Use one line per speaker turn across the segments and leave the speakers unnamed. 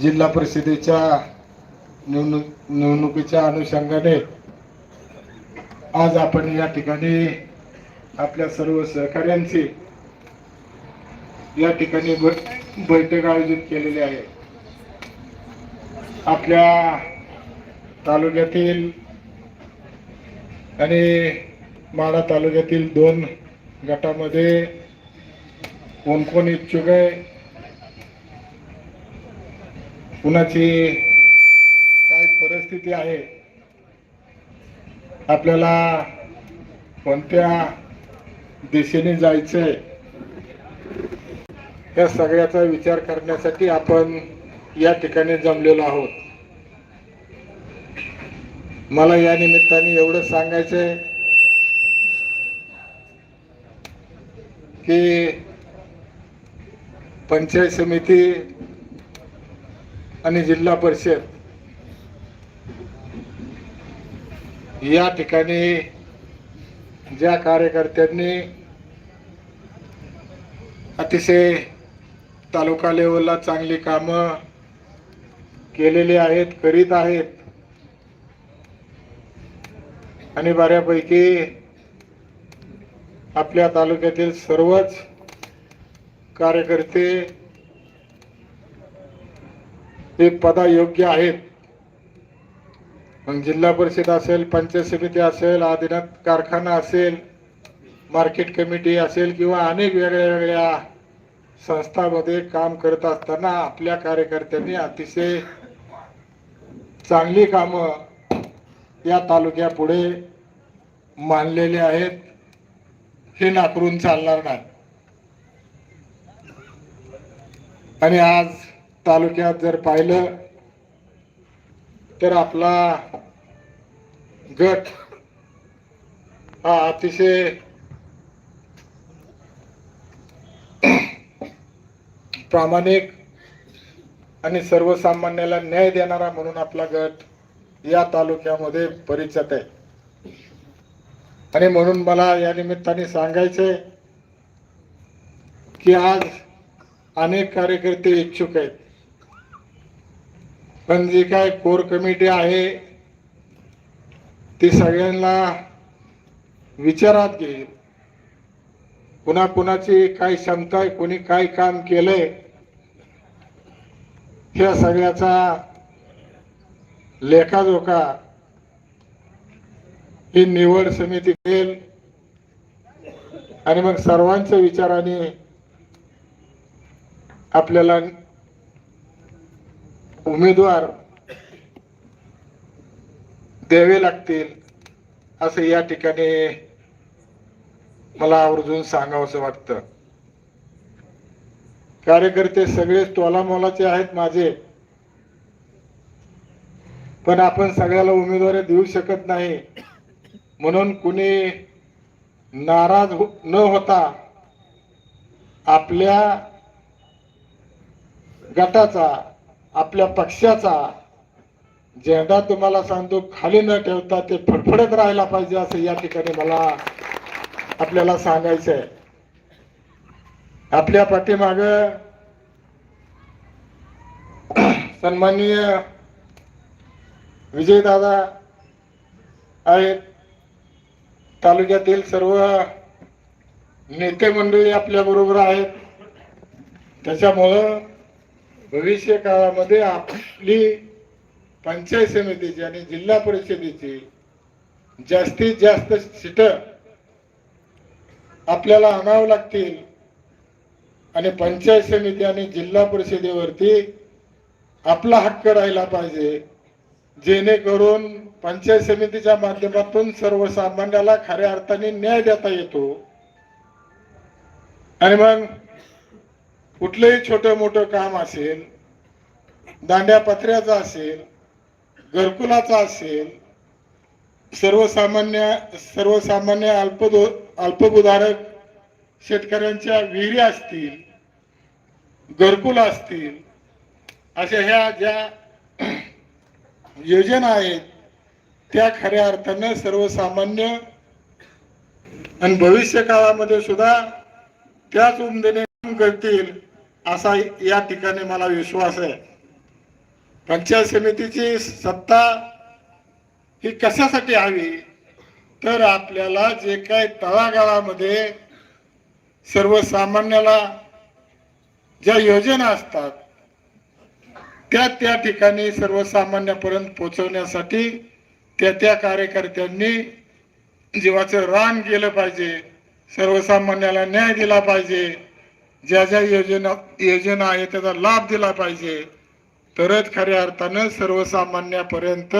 जिल्हा परिषदेच्या निवडणूक निवडणुकीच्या अनुषंगाने आज आपण या ठिकाणी आपल्या सर्व सहकाऱ्यांची या ठिकाणी बैठक आयोजित केलेली आहे. आपल्या तालुक्यातील आणि माडा तालुक्यातील दोन गटामध्ये कोण कोण इच्छुक आहे कुणाची काय परिस्थिती आहे? आपल्याला कोणत्या दिशेने जायचंय या सगळ्याचा विचार करण्यासाठी आपण या ठिकाणी जमलेलो आहोत. मला या निमित्ताने एवढं सांगायचंय की पंचायत समिती आणि जिल्हा परिषद या ठिकाणी ज्या कार्यकर्त्यांनी अतिशय तालुका लेवलला चांगली कामं केलेली आहेत करीत आहेत. आणि बऱ्यापैकी आपल्या तालुक्यातील सर्वच कार्यकर्ते हे पदायोग्य आहेत. मग जिल्हा परिषद असेल पंचायत समिती असेल आदिनाथ कारखाना असेल मार्केट कमिटी असेल किंवा अनेक वेगळ्या वेगळ्या संस्थामध्ये काम करत असताना आपल्या कार्यकर्त्यांनी अतिशय चांगली कामं या तालुक्यापुढे मानलेली आहेत. हे नाकरून चालणार नाही. आणि आज तालुक्यात जर पाहिलं तर आपला गट हा अतिशय प्रामाणिक आणि सर्वसामान्याला न्याय देणारा म्हणून आपला गट या तालुक्यामध्ये परिचित आहे. आणि म्हणून मला या निमित्ताने सांगायचे की आज अनेक कार्यकर्ते इच्छुक आहेत. पण जी काय कोर कमिटी आहे ती सगळ्यांना विचारात घेईल. कुणा कुणाची काय क्षमता आहे कोणी काय काम केलंय ह्या सगळ्याचा लेखाजोखा ही निवड समिती करेल. आणि मग सर्वांच्या विचाराने आपल्याला उमेदवार द्यावे लागतील असं या ठिकाणी मला आवर्जून सांगावंसं वाटतं. कार्यकर्ते सगळे तोलामोलाचे आहेत माझे. पण आपण सगळ्याला उमेदवारी देऊ शकत नाही. म्हणून कुणी नाराज हो- न होता आपल्या गटाचा आपल्या पक्षाचा झेंडा तुम्हाला सांगतो खाली न ठेवता ते फडफडत राहायला पाहिजे असं या ठिकाणी मला आपल्याला सांगायचं आहे आपल्या पाठीमाग सन्माननीय विजयदादा आहेत. तालुक्यातील सर्व नेते मंडळी आपल्या बरोबर आहेत. त्याच्यामुळं भविष्य काळामध्ये आपली पंचायत समितीची आणि जिल्हा परिषदेची जास्तीत जास्त सीट आपल्याला आणावं लागतील. आणि पंचायत समिती आणि जिल्हा परिषदेवरती आपला हक्क राहिला पाहिजे. जेणेकरून पंचायत समितीच्या माध्यमातून सर्वसामान्याला खऱ्या अर्थाने न्याय देता येतो. आणि मग कुठलंही छोटं मोठं काम असेल दांड्या पत्र्याचं असेल घरकुलाचा असेल सर्वसामान्य सर्वसामान्य अल्पदो अल्पभूधारक शेतकऱ्यांच्या विहिरी असतील घरकुल असतील अशा ह्या ज्या योजना आहेत त्या खऱ्या अर्थानं सर्वसामान्य आणि भविष्य काळामध्ये सुद्धा त्याच उमदेने करतील असा या ठिकाणी मला विश्वास आहे. पंचायत समितीची सत्ता ही कशासाठी हवी? तर आपल्याला जे काही तळागाळामध्ये सर्वसामान्याला ज्या योजना असतात त्या त्या ठिकाणी सर्वसामान्यापर्यंत पोहोचवण्यासाठी त्या त्या कार्यकर्त्यांनी जीवाचं रान केलं पाहिजे सर्वसामान्याला न्याय दिला पाहिजे. ज्या ज्या योजना योजना आहे त्याचा लाभ दिला पाहिजे. तरच खऱ्या अर्थानं सर्वसामान्यापर्यंत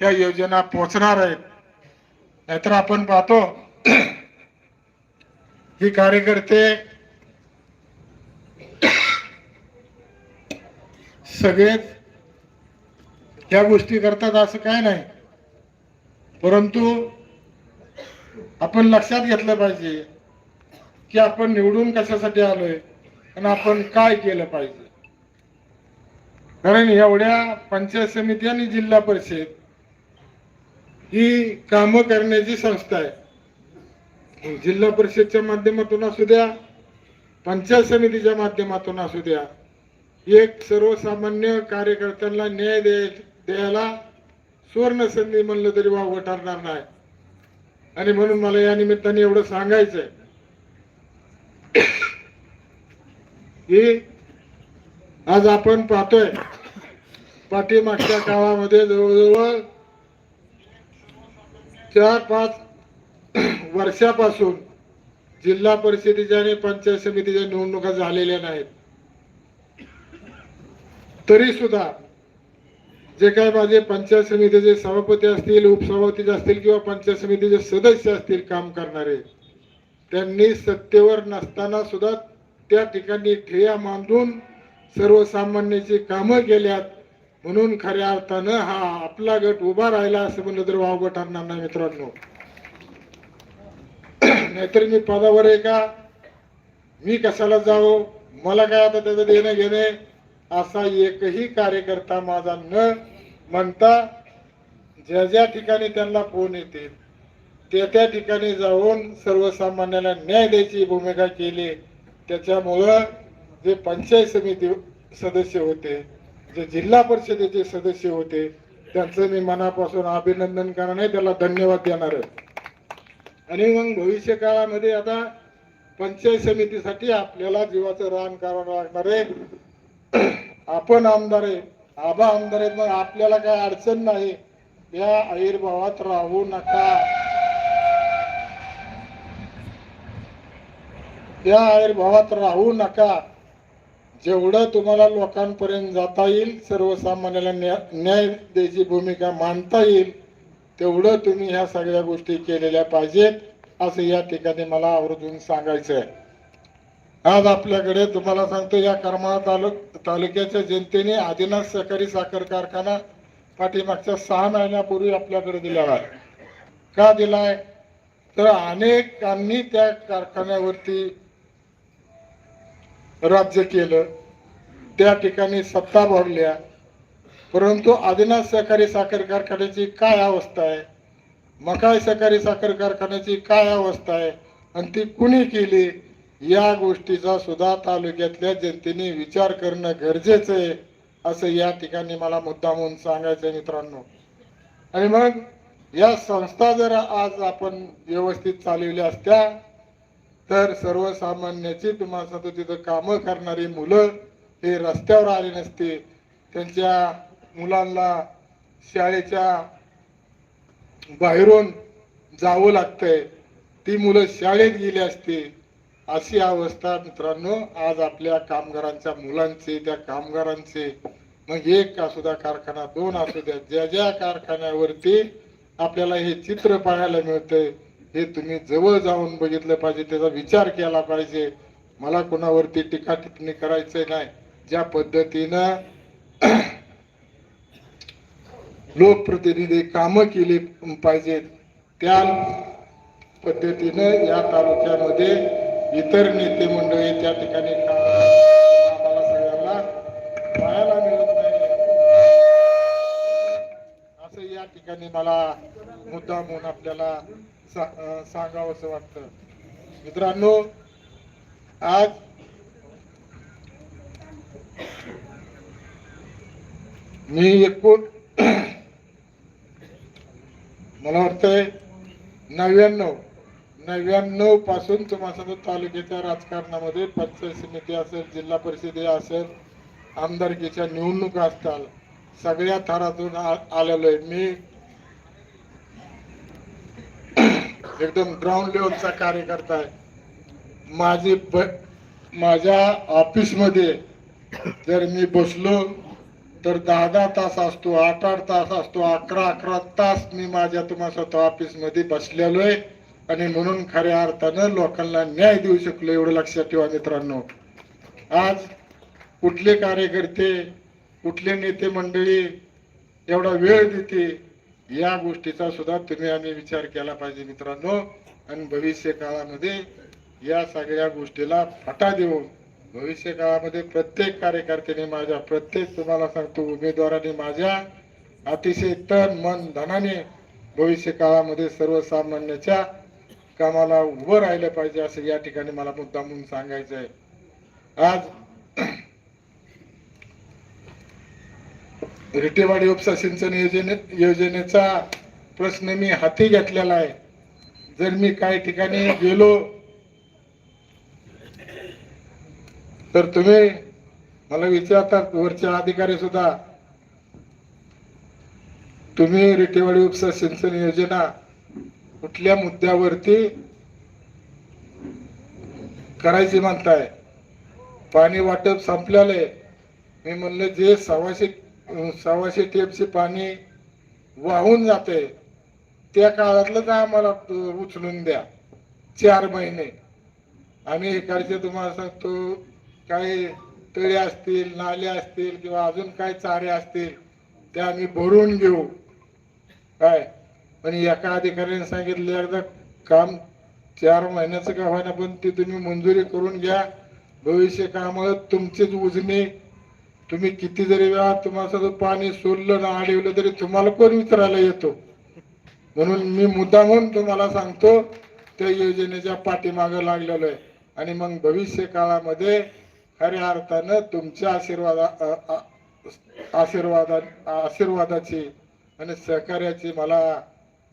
ह्या योजना पोचणार आहेत. नाहीतर आपण पाहतो ही कार्यकर्ते सगळेच ह्या गोष्टी करतात असं काय नाही. परंतु आपण लक्षात घेतलं पाहिजे. की आपण निवडून कशासाठी आलोय आणि आपण काय केलं पाहिजे? कारण एवढ्या पंचायत समिती आणि जिल्हा परिषद ही कामं करण्याची संस्था आहे. जिल्हा परिषदच्या माध्यमातून असू द्या पंचायत समितीच्या माध्यमातून असू द्या एक सर्वसामान्य कार्यकर्त्यांना न्याय दे द्यायला सुवर्ण संधी म्हणलं तरी वाव ठरणार नाही. आणि म्हणून मला या निमित्ताने एवढं सांगायचंय. की आज आपण पाहतोय पाठीमागच्या काळामध्ये जवळजवळ चार पाच वर्षापासून जिल्हा परिषदेच्या आणि पंचायत समितीच्या निवडणुका झालेल्या नाहीत. तरी सुद्धा जे काय माझे पंचायत समितीचे सभापती असतील उपसभापती असतील किंवा पंचायत समितीचे सदस्य असतील काम करणारे त्यांनी सत्तेवर नसताना सुद्धा त्या ठिकाणी ठेया मांडून सर्वसामान्याची कामं केल्यात. म्हणून खऱ्या अर्थानं हा आपला गट उभा राहिला असं म्हणलं तर वावगं ठरणार नाही मित्रांनो. नाहीतर मी पदावर आहे का? मी कशाला जावं? मला काय आता त्याचं देणं घेणे असा एकही कार्यकर्ता माझा न म्हणता ज्या ज्या ठिकाणी त्यांना फोन येते त्या त्या ठिकाणी जाऊन सर्वसामान्याला न्याय द्यायची भूमिका केली. त्याच्यामुळं जे पंचायत समिती सदस्य होते जे जिल्हा परिषदेचे सदस्य होते त्यांचं मी मनापासून अभिनंदन करणार आहे त्याला धन्यवाद देणार आहे. आणि मग भविष्य काळामध्ये आता पंचायत समितीसाठी आपल्याला जीवाचं रान करावं लागणार आहे. आपण आमदार आहे आबा आमदार आहेत मग आपल्याला काय अडचण नाही. या आहिर्भावात राहू नका. या आयुर्भावात राहू नका. जेवढं तुम्हाला लोकांपर्यंत जाता येईल सर्वसामान्याला न्या- न्याय द्यायची भूमिका मांडता येईल तेवढं तुम्ही ह्या सगळ्या गोष्टी केलेल्या पाहिजेत असं या ठिकाणी मला आवर्जून सांगायचं आहे आज आपल्याकडे तुम्हाला सांगतो या करमाळा तालुक तालुक्याच्या जनतेने आदिनाथ सहकारी साखर कारखाना पाठीमागच्या सहा महिन्यापूर्वी आपल्याकडे दिला आहे. का दिलाय? तर अनेकांनी त्या कारखान्यावरती राज्य केलं. त्या ठिकाणी सत्ता भोगल्या परंतु आदिनाथ सहकारी साखर कारखान्याची काय अवस्था आहे? मकाय सहकारी साखर कारखान्याची काय अवस्था आहे? आणि ती कुणी केली? या गोष्टीचा सुद्धा तालुक्यातल्या जनतेने विचार करणं गरजेचं आहे असं या ठिकाणी मला मुद्दा म्हणून सांगायचं मित्रांनो. आणि मग या संस्था जर आज आपण व्यवस्थित चालवल्या असत्या तर सर्वसामान्याची तुम्हाला सांगतो तिथं कामं करणारी मुलं हे रस्त्यावर आली नसते. त्यांच्या मुलांना शाळेच्या बाहेरून जावं लागतंय. ती मुलं शाळेत गेली असती. अशी अवस्था मित्रांनो आज आपल्या कामगारांच्या मुलांचे त्या कामगारांचे. मग एक असू द्या कारखाना दोन असू द्या ज्या ज्या कारखान्यावरती आपल्याला हे चित्र पाहायला मिळतंय हे तुम्ही जवळ जाऊन बघितलं पाहिजे त्याचा विचार केला पाहिजे. मला कोणावरती टीका टिप्पणी करायचं नाही. ज्या पद्धतीनं लोकप्रतिनिधी कामं केली पाहिजेत त्या पद्धतीनं या तालुक्यामध्ये इतर नेते मंडळी त्या ठिकाणी काम आम्हाला सगळ्यांना पाहायला मिळत नाही असं या ठिकाणी मला मुद्दा म्हणून आपल्याला सा- सांगावं असं वाटतं. मित्रांनो आज मी एकूण मला वाटतंय नव्याण्णव नव्याण्णवपासून तुम्हाला तालुक्याच्या राजकारणामध्ये पंचायत समिती असेल जिल्हा परिषदे असेल आमदारकीच्या निवडणुका असतात. सगळ्या थरातून आलेलो आहे. मी एकदम ग्राउंड लेवलचा कार्यकर्ता आहे. माझे माझ्या ऑफिसमध्ये जर मी बसलो तर दहा दहा तास असतो आठ आठ तास असतो अकरा अकरा तास मी माझ्या तुम्हाला स्वतः ऑफिसमध्ये बसलेलो आहे. आणि म्हणून खऱ्या अर्थानं लोकांना न्याय देऊ शकलो एवढं लक्षात ठेवा मित्रांनो. आज कुठले कार्यकर्ते कुठले नेते मंडळी एवढा वेळ देते या गोष्टीचा सुद्धा तुम्ही आम्ही विचार केला पाहिजे मित्रांनो. आणि भविष्य काळामध्ये या सगळ्या गोष्टीला फटा देऊन भविष्य काळामध्ये प्रत्येक कार्यकर्त्याने माझ्या प्रत्येक तुम्हाला सांगतो उमेदवाराने माझ्या अतिशय तन मन धनाने भविष्य काळामध्ये सर्वसामान्याच्या कामाला उभं राहिलं पाहिजे असं या ठिकाणी मला मुद्दा म्हणून सांगायचं आहे आज रिटेवाडी उपसा सिंचन योजने योजनेचा प्रश्न मी हाती घेतलेला आहे. जर मी काही ठिकाणी गेलो तर तुम्ही मला विचारतात वरचे अधिकारी सुद्धा तुम्ही रिटेवाडी उपसा सिंचन योजना कुठल्या मुद्द्यावरती करायची म्हणताय? पाणी वाटप संपल्याले मी म्हणलं जे सव्वाशे अं, सव्वाशे टेपचे पाणी वाहून जाते. त्या काळातलंच आम्हाला उचलून द्या. चार महिने. आम्ही इकडचे तुम्हाला सांगतो काही तळे असतील नाले असतील किंवा अजून काय चारे असतील ते आम्ही भरून घेऊ. काय? पण एका अधिकाऱ्याने सांगितलं एकदा काम चार महिन्याचं का होईना पण ते तुम्ही मंजुरी करून घ्या. भविष्य कामात तुमचीच उजनी तुम्ही किती जरी वेळा तुम्हाला पाणी सोडलं ना अडवलं तरी तुम्हाला कोण विचारायला येतो? म्हणून मी मुद्दा म्हणून तुम्हाला सांगतो त्या योजनेच्या पाठीमागं लागलेलो आहे. आणि मग भविष्य काळामध्ये खऱ्या अर्थानं तुमच्या आशीर्वादा आशीर्वादा आशीर्वादाची आणि सहकार्याची मला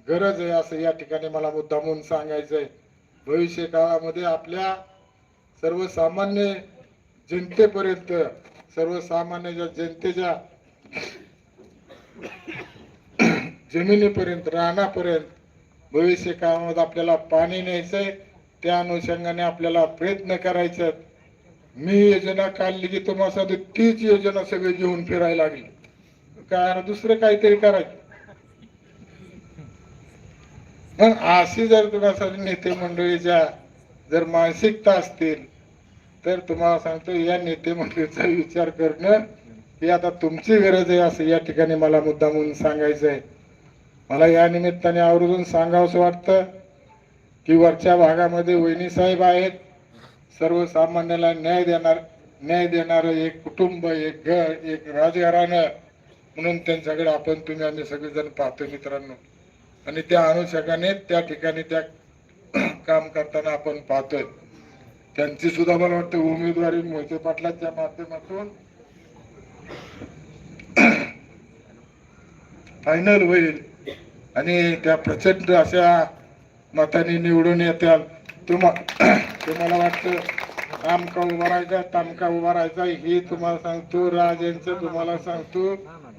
गरज आहे असं या ठिकाणी मला मुद्दा म्हणून सांगायचं आहे भविष्य काळामध्ये आपल्या सर्वसामान्य जनतेपर्यंत सर्वसामान्य ज्या जनतेच्या जमिनीपर्यंत रानापर्यंत भविष्य काळामध्ये आपल्याला पाणी न्यायचंय त्या अनुषंगाने आपल्याला प्रयत्न करायचे मी योजना काढली की तुम्हाला तीच योजना सगळी घेऊन फिरायला लागली. काय दुसरं काहीतरी करायचं. मग अशी जर तुम्हाला नेते मंडळीच्या जर मानसिकता असतील तर तुम्हाला सांगतो या नेते मंडळीचा विचार करणं ही आता तुमची गरज आहे असं या ठिकाणी मला मुद्दा म्हणून सांगायचं आहे. मला या निमित्ताने आवर्जून सांगावंसं वाटतं की वरच्या भागामध्ये वहिनी साहेब आहेत. सर्वसामान्याला न्याय देणार न्याय देणारं एक कुटुंब एक घर एक राजघराणं म्हणून त्यांच्याकडे आपण तुम्ही आम्ही सगळेजण पाहतो मित्रांनो. आणि त्या अनुषंगाने त्या ठिकाणी त्या काम करताना आपण पाहतोय. त्यांची सुद्धा मला वाटतं उमेदवारी मोहिते पाटलांच्या माध्यमातून फायनल होईल. आणि त्या प्रचंड अशा मताने निवडून येतात तुम्हा तुम्हाला वाटतं आमका उभा राहायचा तामका उभा राहायचा हे तुम्हाला सांगतो राज यांचं तुम्हाला सांगतो.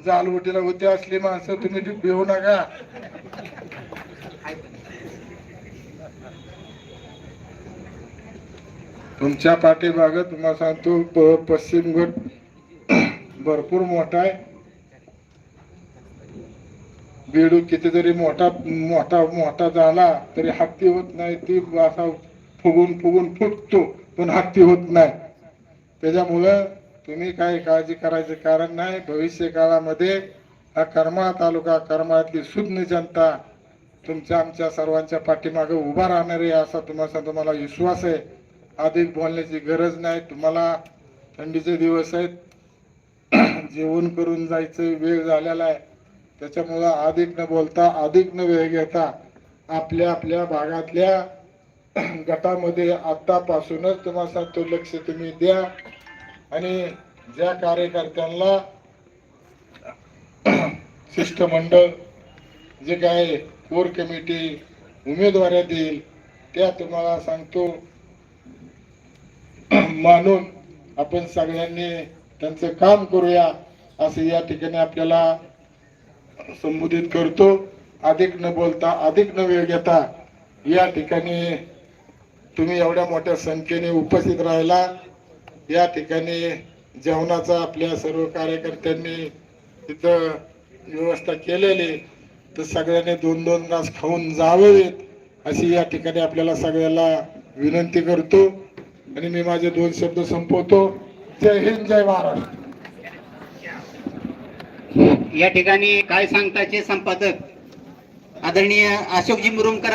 जालवटीला होते असली माणसं तुम्ही भिवू नका. तुमच्या पाठीमागं तुम्हाला सांगतो प- पश्चिम गट भरपूर मोठा आहे. बेडू किती जरी मोठा मोठा मोठा झाला तरी हत्ती होत नाही ती असा फुगून फुगून फुटतो पण हत्ती होत नाही. त्याच्यामुळं तुम्ही काही काळजी करायचे कारण नाही. भविष्य काळामध्ये हा करमाळा तालुका करमाळातली सुज्ञ जनता तुमच्या आमच्या सर्वांच्या पाठीमागे उभा राहणार आहे असा तुम्हाला तुम्हाला विश्वास आहे. अधिक बोलण्याची गरज नाही. तुम्हाला थंडीचे दिवस आहेत. जेवण करून जायचं वेळ झालेला आहे. त्याच्यामुळं अधिक न बोलता अधिक न वेळ घेता आपल्या आपल्या भागातल्या गटामध्ये आत्तापासूनच तुम्हाला सांगतो लक्ष तुम्ही द्या. आणि ज्या कार्यकर्त्यांना शिष्टमंडळ जे काय कोर कमिटी उमेदवाऱ्या देईल त्या तुम्हाला सांगतो मानून आपण सगळ्यांनी त्यांचं काम करूया असं या ठिकाणी आपल्याला संबोधित करतो. अधिक न बोलता अधिक न वेळ घेता या ठिकाणी तुम्ही एवढ्या मोठ्या संख्येने उपस्थित राहिला. या ठिकाणी जेवणाचा आपल्या सर्व कार्यकर्त्यांनी तिथं व्यवस्था केलेली. तर सगळ्यांनी दोन दोन घास खाऊन जावेत अशी या ठिकाणी आपल्याला सगळ्याला विनंती करतो. आणि मी माझे दोन शब्द संपवतो. जय हिंद जय महाराष्ट्र.
या ठिकाणी काय सांगताचे संपादक? आदरणीय अशोकजी मुरुमकर